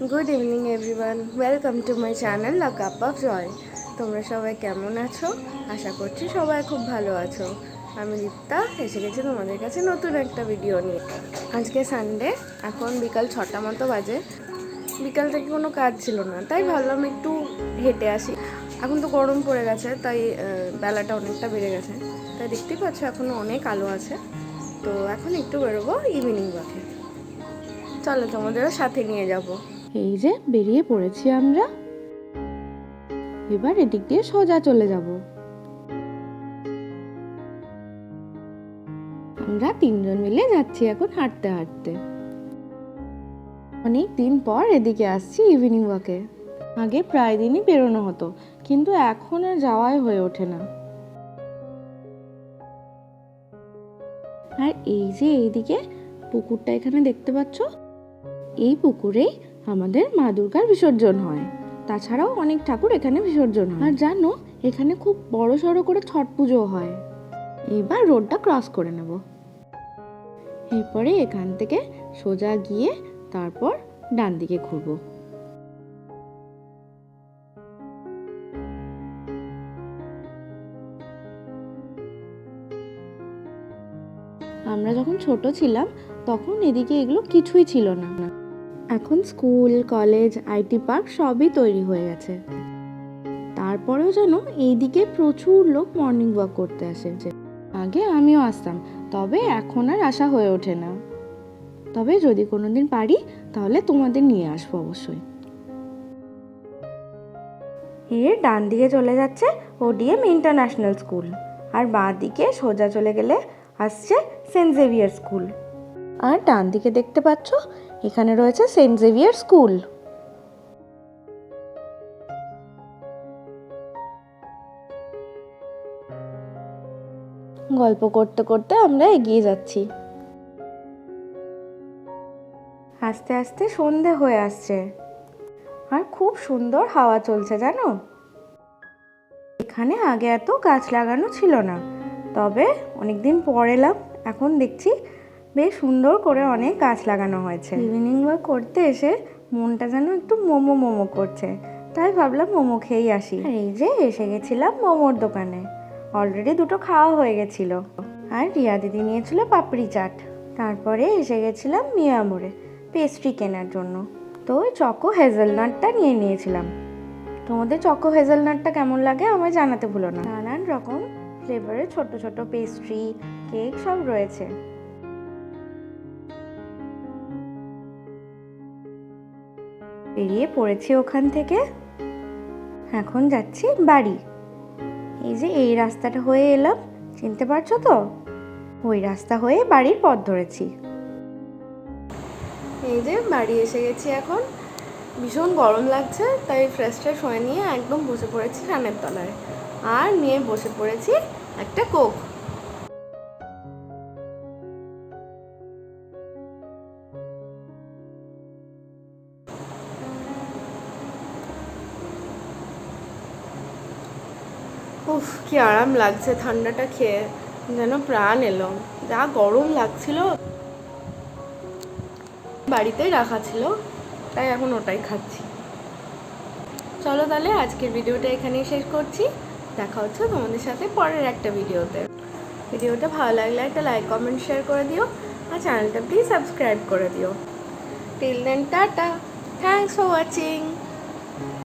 Good evening everyone welcome to my channel a cup of joy তোমরা সবাই কেমন আছো? আশা করছি সবাই খুব ভালো আছো। আমি দীপ্তা, এসে গেছি তোমাদের কাছে নতুন একটা ভিডিও নিয়ে। আজকে সানডে এখন বিকাল ছটা মতো বাজে। বিকাল থেকে কোনো কাজ ছিল না, তাই ভাবলাম একটু হেঁটে আসি। এখন তো গরম পড়ে গেছে, তাই বেলাটা অনেকটা বেড়ে গেছে। তাই দেখতেই পাচ্ছ এখনও অনেক আলো আছে। তো এখন একটু বেরোবো ইভিনিং ওয়াকে চলো তোমাদেরও সাথে নিয়ে যাব। এই যে, বেরিয়ে পড়েছি আমরা। এবার এদিক দিয়ে সোজা চলে যাব। আমরা তিনজন মিলে যাচ্ছি এখন হাঁটতে হাঁটতে। অনেক দিন পর এদিকে আসছি ইভিনিং ওয়াকে আগে প্রায় দিনই বেরোনো হতো, কিন্তু এখন আর যাওয়াই হয়ে ওঠে না। আর এই যে এইদিকে পুকুরটা এখানে দেখতে পাচ্ছ? এই পুকুরেই আমাদের মা দুর্গার বিসর্জন হয়। তাছাড়াও অনেক ঠাকুর এখানে বিসর্জন হয়। আর জানো, এখানে খুব বড় সড়ো করে ছট পুজো হয়। এবার রোডটা ক্রস করে নেব। এরপরে এখান থেকে সোজা গিয়ে তারপর ডান দিকে ঘুরবো। আমরা যখন ছোট ছিলাম, তখন এদিকে এগুলো কিছুই ছিল না। এখন স্কুল কলেজ আইটি পার্ক সবই তৈরি হয়ে গেছে। তারপরেও যেন এইদিকে প্রচুর লোক মর্নিং ওয়াক করতে আসে। আগে আমিও আসতাম তবে এখন আর আসা হয়ে ওঠে না। তবে যদি কোনো দিন পারি তাহলে তোমাদের নিয়ে আসব অবশ্যই। এর ডান দিকে চলে যাচ্ছে ওডিএম ইন্টারন্যাশনাল স্কুল আর বাঁ দিকে সোজা চলে গেলে আসছে সেন্ট জেভিয়ার স্কুল আর ডান দিকে দেখতে পাচ্ছ এখানে রয়েছে সেন্ট জেভিয়ার স্কুল। গল্প করতে করতে আমরা এগিয়ে যাচ্ছি। আস্তে আস্তে সন্ধে হয়ে আসছে। আর খুব সুন্দর হাওয়া চলছে, জানো? এখানে আগে এত গাছ লাগানো ছিল না। তবে অনেক দিন পর এলাম, এখন দেখছি বেশ সুন্দর করে অনেক গাছ লাগানো হয়েছে। ইভিনিং ওয়াক করতে এসে মনটা যেন একটু মোমো মোমো করছে। তাই ভাবলাম মোমো খেয়েই আসি। আর এই যে এসে গেছিলাম মোমোর দোকানে। অলরেডি দুটো খাওয়া হয়ে গেছিল। আর রিয়া দিদি নিয়েছিল পাপড়ি চাট। তারপরে এসে গেছিলাম মিয়ামোড়ে পেস্ট্রি কেনার জন্য। তো ওই চকো হেজেলনাটটা নিয়ে নিয়েছিলাম। তোমাদের চকো হেজেলনাটটা কেমন লাগে আমায় জানাতে ভুলো না। নানান রকম ফ্লেভারের ছোট ছোট পেস্ট্রি কেক সব রয়েছে। বেরিয়ে পড়েছি ওখান থেকে। এখন যাচ্ছি বাড়ি। এই যে এই রাস্তাটা হয়ে এলাম, চিনতে পারছ তো? ওই রাস্তা হয়ে বাড়ির পথ ধরেছি। এই যে বাড়ি এসে গেছি এখন। ভীষণ গরম লাগছে, তাই ফ্রেশ ট্রেশ হয়ে নিয়ে একদম বসে পড়েছি ফ্যানের তলায়। আর নিয়ে বসে পড়েছি একটা কোক। উফ, কি আরাম লাগছে, ঠান্ডাটা খেয়ে যেন প্রাণ এলো। যা গরম লাগছিল, বাড়িতেই রাখা ছিল, তাই এখন ওটাই খাচ্ছি। চলো তাহলে আজকের ভিডিওটা এখানেই শেষ করছি। দেখা হচ্ছে তোমাদের সাথে পরের একটা ভিডিওতে। ভিডিওটা ভালো লাগলে একটা লাইক কমেন্ট শেয়ার করে দিও, আর চ্যানেলটা প্লিজ সাবস্ক্রাইব করে দিও। Till then tata. Thanks for watching